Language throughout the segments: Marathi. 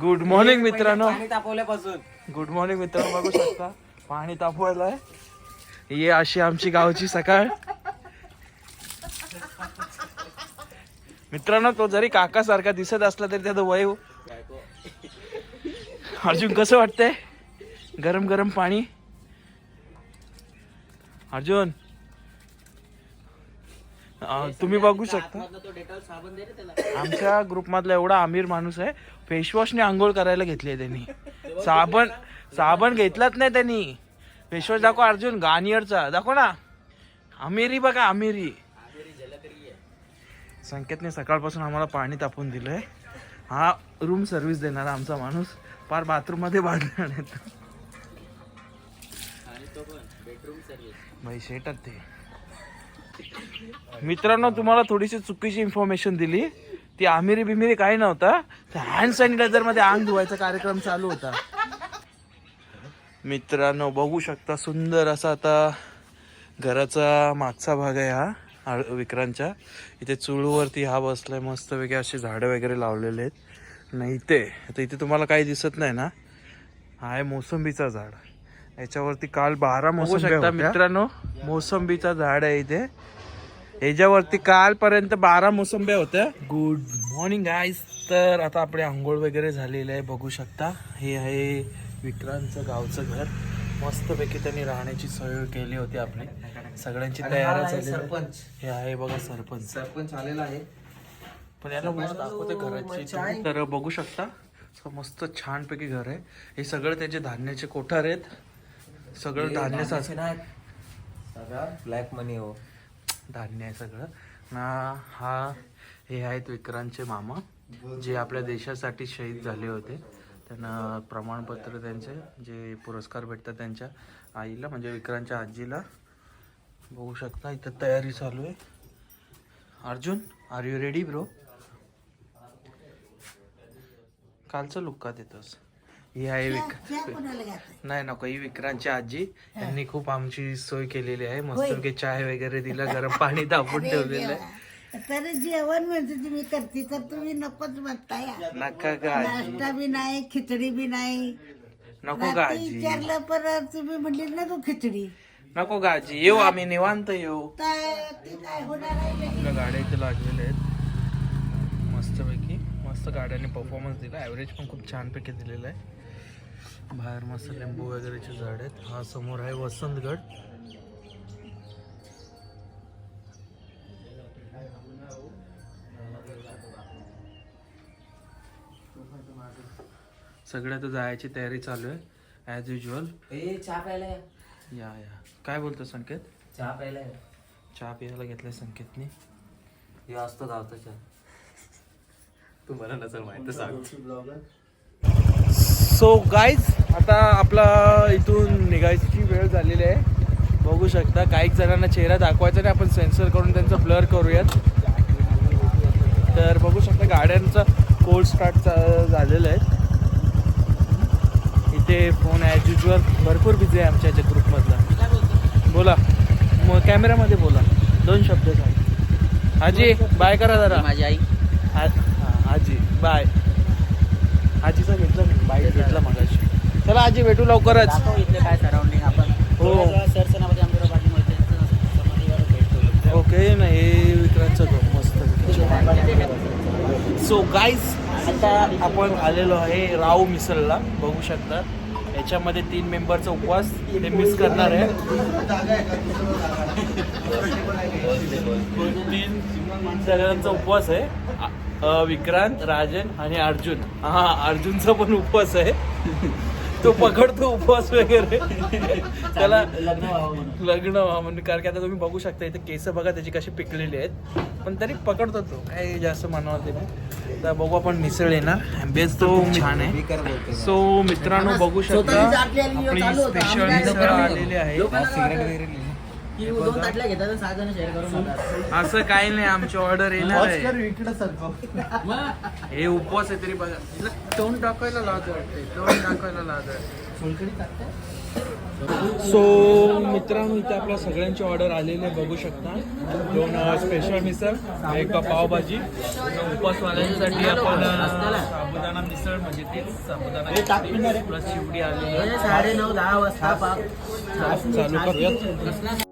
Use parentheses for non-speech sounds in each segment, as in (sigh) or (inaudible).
गुड मॉर्निंग मित्रांनो. पाणी तापवल्यापासून. गुड मॉर्निंग मित्रांनो. बघू शकता. पाणी तापवायला आहे ये अशी आमची गावची सकाळ. मित्रांनो तो जरी काका सारखा दिसत असला तरी त्याचं वय हो. अर्जुन कसं वाटतंय? गरम गरम पाणी. अर्जुन. (laughs) अं, तुम्ही बघू शकता. तो डेटॉल साबण दे रे त्याला. आमच्या ग्रुप मधला एवढा आमिर माणूस आहे. फेसवॉशने आंघोळ करायला घेतली त्यांनी. (laughs) साबण साबण घेतलाच नाही त्यांनी. फेसवॉश दाखव अर्जुन गार्नियरचा दाखव ना. अमेरी बघा अमेरी. संकेतने सकाळपासून आम्हाला पाणी तापून दिलंय. हा रूम सर्व्हिस देणारा आमचा माणूस फार बाथरूममध्ये बांधणार आणि तो पण बेडरूम सर्व्हिस भाई शेटात ते. मित्रांनो तुम्हाला थोडीशी चुकीची इन्फॉर्मेशन दिली. ती आमिरी बिमिरी काही नव्हता. हँड सॅनिटायझरमध्ये अंग धुवायचा कार्यक्रम चालू होता. मित्रांनो बघू शकता सुंदर असा आता घराचा मागचा भाग आहे हा विक्रांतच्या इथे चुळूवरती हा बसलाय मस्त वेगळे असे झाडं वगैरे लावलेले आहेत. नाही इथे तर इथे तुम्हाला काही दिसत नाही ना? हा आहे मोसंबीचा झाड. याच्यावरती काल बारा मोसंबी शकता मित्रांनो मोसंबीचा झाड आहे इथे. याच्यावरती कालपर्यंत बारा मोसंब्या होत्या. गुड मॉर्निंग गाईज तर आता आपले आंघोळ वगैरे झालेले आहे बघू शकता. हे आहे विक्रांतचं गावचं घर. मस्तपैकी त्यांनी राहण्याची सोय केली होती आपली. सगळ्यांची तयारी झाली सरपंच. हे आहे बघा सरपंच. सरपंच आलेला आहे. पण याला दाखवते घराची तर बघू शकता. मस्त छानपैकी घर आहे. हे सगळं त्याचे धान्याचे कोठार आहेत. सगळं धान्य साच सगळं ब्लॅक मनी हो. धान्य आहे सगळं. ना हा हे आहेत विक्रांतचे मामा जे आपल्या देशासाठी शहीद झाले होते. त्यांना प्रमाणपत्र त्यांचे जे पुरस्कार भेटतात त्यांच्या आईला म्हणजे विक्रांतच्या आजीला. बघू शकता इथं तयारी चालू आहे. Arjun are you ready bro कालचं लुक का देतोस? ही आहे विक नाही नको ही विक्रांतची आजी. यांनी खूप आमची सोय केलेली आहे. मस्त चाय वगैरे दिलं गरम पाणी तापून ठेवलेलं आहे. तर जेवण म्हणजे तुम्ही करते तर तुम्ही नकोच म्हणताय नका नाश्ता बी नाही खिचडी बी नाही. नको आजी. विचारलं परत तुम्ही म्हणली नको खिचडी. नको आजी. येऊ आम्ही निवांत येऊ. गाड्या इथे लागलेल्या आहेत. मस्तपैकी मस्त गाड्याने परफॉर्मन्स दिला. ॲव्हरेज पण खूप छानपैकी दिलेला आहे. बाहेर मस्त लिंबू वगैरेचे झाड आहेत. हा समोर आहे वसंतगड. सगळ्या तर जायची तयारी चालू आहे ॲज युजल ए चहा प्यायला या. या या. काय बोलतो संकेत? चहा प्यायला या. चहा पियाला घेतलाय संकेतने. हे असतो गावचा चहा. तुम्हाला नसेल माहीत तर सांग सो गाईज आता आपला इथून निघायची वेळ झालेली आहे. बघू शकता काही जणांना चेहरा दाखवायचा नाही आपण सेन्सर करून त्यांचा ब्लर करूयात. तर बघू शकता गाड्यांचा कोल्ड स्टार्ट झालेलं आहे. इथे फोन ॲज युजल भरपूर बिझी आहे आमच्या याच्या ग्रुपमधला बोला. मग कॅमेऱ्यामध्ये बोला. दोन शब्द सांग. आजी बाय करा जरा. माझी आई. हा, आजी बाय आजीचा घेतला बाईक घेतला मगाशी. चला आजी भेटू लवकरच. इथले काय सराउंडिंग आपण. हो. सरसेनामध्ये आमच्या पाठीमुळे त्यांचं समाधीवर भेट करू. ओके ना हे विक्रांतचं घर मस्त सो गाईज आता आपण आलेलो आहे राव मिसळला. बघू शकता. याच्यामध्ये तीन मेंबरचा उपवास. ते मिस करणार आहे. (laughs) तीन सगळ्यांचा उपवास आहे. विक्रांत राजन आणि अर्जुन. हा अर्जुनचा पण उपवास आहे. तो पकडतो उपवास वगैरे. त्याला लग्न म्हणून. कारण की आता तुम्ही बघू शकता इथे केस बघा त्याची कशी पिकलेली आहेत. पण तरी पकडतो तो काही जास्त म्हणावं ते. तर बघू आपण मिसळ येणार. ॲम्बियन्स तो छान आहे. सो मित्रांनो बघू शकता आपली स्पेशल मिसळ आलेली आहे. की दोन ताटल्या घेतात आणि सहा जण शेअर करून खातात. असं काही नाही आमची ऑर्डर येणार आहे. हे उपवास आहे तरी बघा. तोंड टाकायला लावतो वाटते तोंड टाकायला लावतो सो मित्रांनो इथे आपल्या सगळ्यांची ऑर्डर आलेली आहे बघू शकता. दोन स्पेशल मिसळ एक पावभाजी उपवासवाल्यांसाठी आपण अ, साबुदाणा मिसळ म्हणजे तेच साबुदाणा प्लस शिवडी आलेली आहे. साडे नऊ दहा वाजता पाक. चालू करूयात.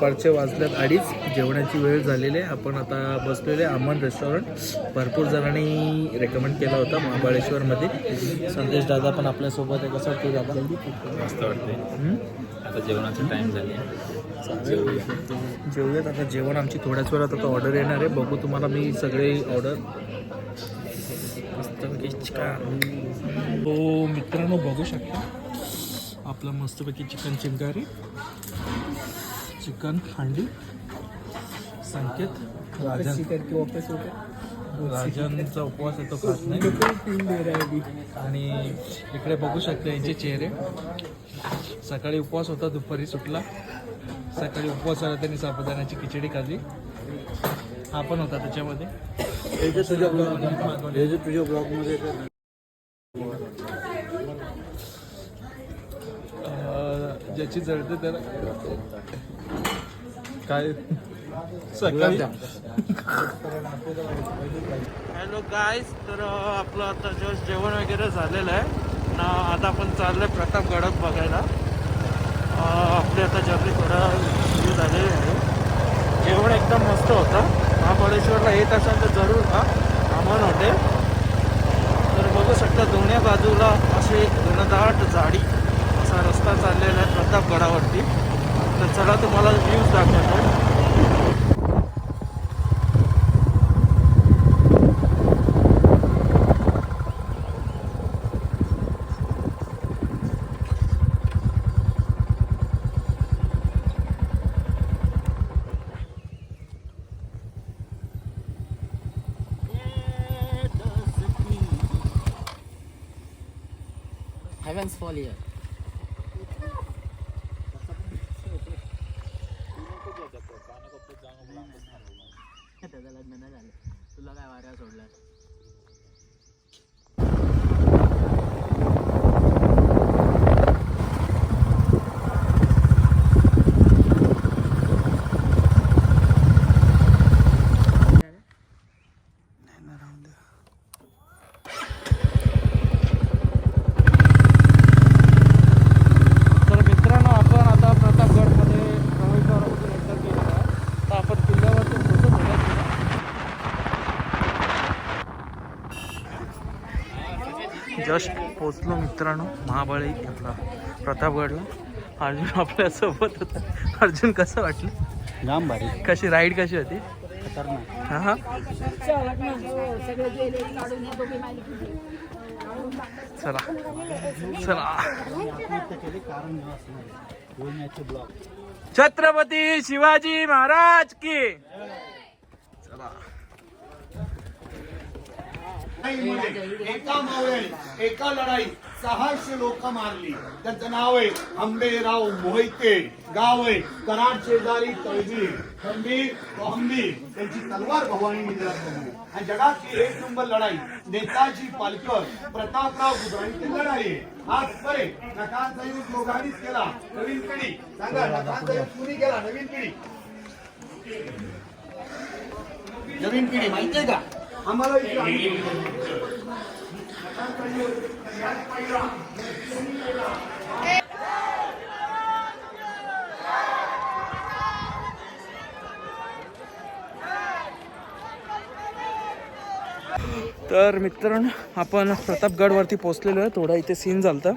दुपारचे वाजल्यात अडीच. जेवणाची वेळ झालेली आहे. आपण आता बसलेले अमन रेस्टॉरंट भरपूर जणांनी रेकमेंड केला होता महाबळेश्वरमध्ये. संदेश दादा पण आपल्यासोबत आहे. कसं वाटतं दादा? मस्त वाटते? आता जेवणाचा टाइम झाले जेवूयात. आता जेवण आमची थोड्याच वेळात आता ऑर्डर येणार आहे. बघू तुम्हाला मी सगळे ऑर्डर हो मित्रांनो बघू शकता. आपलं मस्तपैकी चिकन चिंगारी चिकन हांडी संकेत राजन. राजनचा उपवास आहे तो खात नाही. आणि इकडे बघू शकता यांचे चेहरे. सकाळी उपवास होता दुपारी सुटला. सकाळी उपवास आला त्यांनी साबुदाण्याची खिचडी खाल्ली. हा पण होता त्याच्यामध्ये. तुझ्या ब्लॉगमध्ये अं, ज्याची जळते त्याला काय? सकाळी हॅलो गायस तर आपलं आता जस्ट जेवण वगैरे झालेलं आहे. ना आता आपण चाललोय प्रतापगडात बघायला. अं, आपली आता जर्नी थोडा सुरू झालेली आहे. जेवण एकदम मस्त होतं. महाबळेश्वरला येत असाल तर जरूर का अमन हॉटेल. तर बघू शकता दोन्ही बाजूला असे घनदाट झाडी. रस्ता चाललेला आहे प्रतापगडावरती. तर चला तुम्हाला व्ह्यूज दाखवतो हेवन्स फॉल इयर त्याचं लग्न नाही झालं तुला काय वाऱ्या सोडला तर मित्रांनो आपण आता प्रतापगडमध्ये प्रवेशद्वारामधून एंटर केलेलं आहे तर आपण किल्ल्यावरती पोहोचत जस्ट पोचलो मित्रांनो महाबळी आपला प्रतापगडला अर्जुन आपल्यासोबत होता. अर्जुन कसं वाटलं? जाम भारी. कशी राईड कशी होती? खतरनाक. हा हा. चला. चला. छत्रपती शिवाजी महाराज की. एका मावळे एका लढाईत सहाशे लोक मारली. त्यांचं नाव आहे आंबेराव मोहिते. गाव आहे कराड शेजारी तळजी खंबीर कोहंबीर त्यांची तलवार भवानी मित्रांनो. आणि जगातली एक नंबर लढाई नेताजी पालकर प्रतापराव गुजरांची लढाई आहे. आज परे नकाल सैनिक लोकांनीच केला. नवीन पिढी. सांगा नकाल सैनिक कुणी केला? नवीन पिढी. नवीन पिढी माहितीये का? आम्हाला तर मित्रांनो आपण प्रतापगडवरती पोहोचलेलो आहे. थोडा इथे सीन झालता.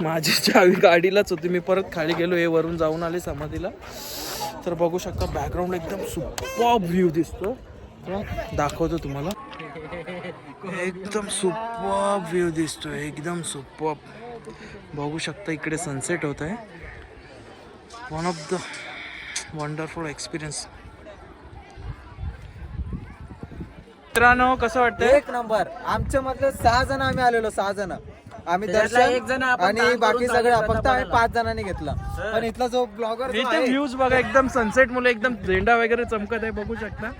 माझी चावी गाडीलाच होती. मी परत खाली गेलो. हे वरून जाऊन आले समाधीला. तर बघू शकता बॅकग्राऊंड एकदम सुपर व्ह्यू दिसतो दाखवतो तुम्हाला. एकदम सुपॉप व्ह्यू दिसतो एकदम सुपॉप. बघू शकता इकडे सनसेट होत आहे. One of the wonderful experience मित्रांनो कसं वाटतंय? एक नंबर. आमच्या मधले सहा जण आम्ही आलेलो सहा जण. आम्ही दर्शन एक जण आपण आणि बाकी सगळे फक्त आम्ही. पाच जणांनी घेतला. पण इथला जो ब्लॉगर व्ह्यूज बघा एकदम सनसेट मुले एकदम झेंडा वगैरे चमकत आहे बघू शकता.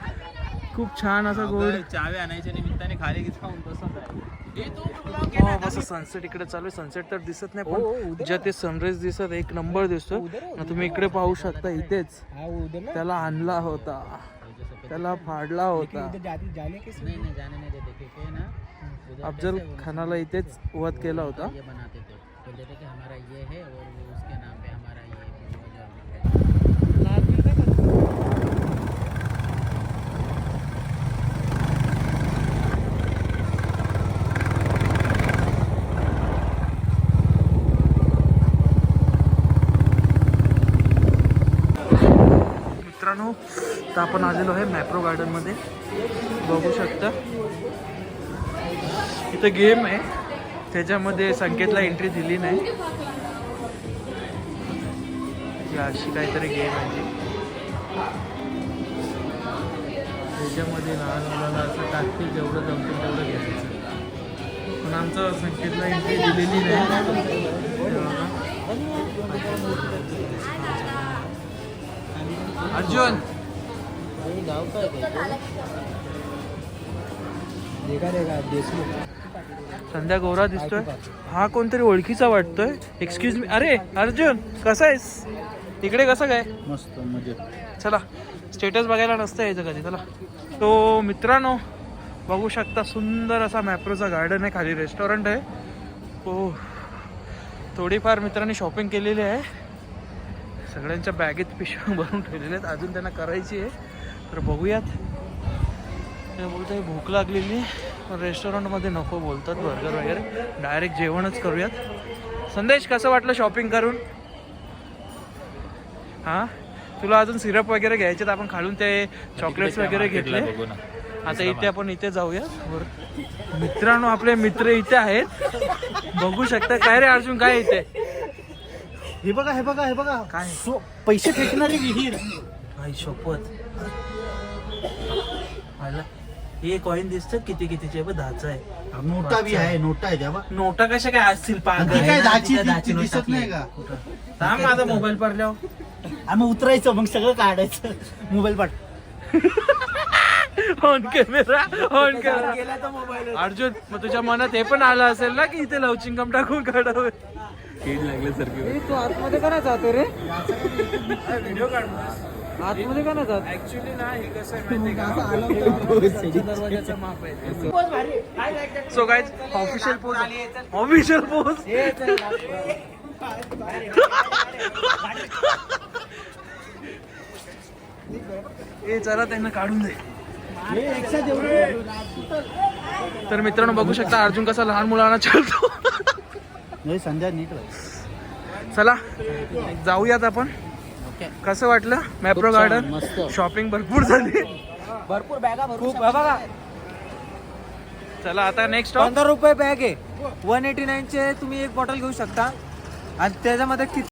खूप छान असा गोल्ड चावी आणायच्या निमित्ताने खाली खाऊन तसंच आहे. हो बस सनसेट इकडे चालू आहे. सनसेट तर दिसत नाही पण ज्या ते सनराईज दिसत एक नंबर दिसतो ना तुम्ही इकडे पाहू शकता इथेच. त्याला आणला होता. त्याला फाडला होता. अफजल खानाला इथेच वध केला होता ये बनाते थे बोलते थे कि हमारा ये है और वो उसके नाम पे हमारा ये है, वो जो हमने कहते हैं। मित्रांनो तर आपण आलेलो आहे मॅप्रो गार्डनमध्ये बघू शकता. इथं गेम आहे. त्याच्यामध्ये संकेतला एंट्री दिली नाही. अशी काहीतरी गेम आहे त्याच्यामध्ये लहान मुलाला असं टाकतील जेवढं जमतील तेवढं घ्यायचं. पण आमचं संकेतला एंट्री दिलेली नाही. अर्जुन. है क्या? संध्या गोरा दिसतोय. हा कोणतरी ओळखीचा वाटतोय. एक्सक्यूज मी अरे अर्जुन कसा आहेस? इकडे कसं काय? मस्त मजेत. चला स्टेटस बघायला नसतं यायचं कधी चला. तो मित्रांनो बघू शकता सुंदर असा मॅप्रोचा गार्डन आहे खाली रेस्टॉरंट आहे. हो थोडीफार मित्रांनी शॉपिंग केलेली आहे. सगळ्यांच्या बॅगेत पिशव्या भरून ठेवलेल्या आहेत. अजून त्यांना करायची आहे. तर बघूयात. ते बोलते भूक लागलेली. पण रेस्टॉरंटमध्ये नको बोलतात बर्गर वगैरे. डायरेक्ट जेवणच करूयात. संदेश कसं वाटलं शॉपिंग करून? हां? तुला अजून सिरप वगैरे घ्यायचे तर आपण खालून ते चॉकलेट्स वगैरे घेतले. आता इथे आपण इथे जाऊया. मित्रांनो आपले मित्र इथे आहेत. बघू शकता. काय रे अर्जुन काय इथे? हे बघा हे बघा हे बघा. काय? सो- पैसे फेकणारी विहीर. भाई शपथ. आलं. हे कॉईन दिसतं किती कितीचे बघ दहाचं आहे. नोटा बी आहे नोटा आहे त्या बा. नोटा कशा काय असतील? ती पागल काय दहाची तिथं दहाची ती नोट दिसत नाही का? थांब माझा मोबाईल पडल्यावर. आम्ही उतरायचं मग सगळं काढायचं. मोबाईल पाठ. On camera on camera Arjun मग तुझ्या मनात हे पण आलं असेल ना की इथे लवचिंगम टाकून काढावं? तू आतमध्ये का नाही जातो रे? आतमध्ये का नाही जात? ऍक्च्युली ना हे कसं आहे माहितीये का? (laughs) दरवाजाचं माप आहे. So guys official pose official pose ए चला त्यांना काढून दे. तर मित्रांनो बघू शकता अर्जुन कसा लहान मुलांना चालतो. (laughs) नाही संध्या नीट. चला जाऊयात आपण. कसं वाटलं? मॅप्रो गार्डन? शॉपिंग भरपूर झाली. भरपूर बॅगा खूप बघा. चला आता नेक्स्ट पंधरा रुपये बॅग आहे. वन एटी चे तुम्ही एक बॉटल घेऊ शकता. आणि त्याच्यामध्ये किती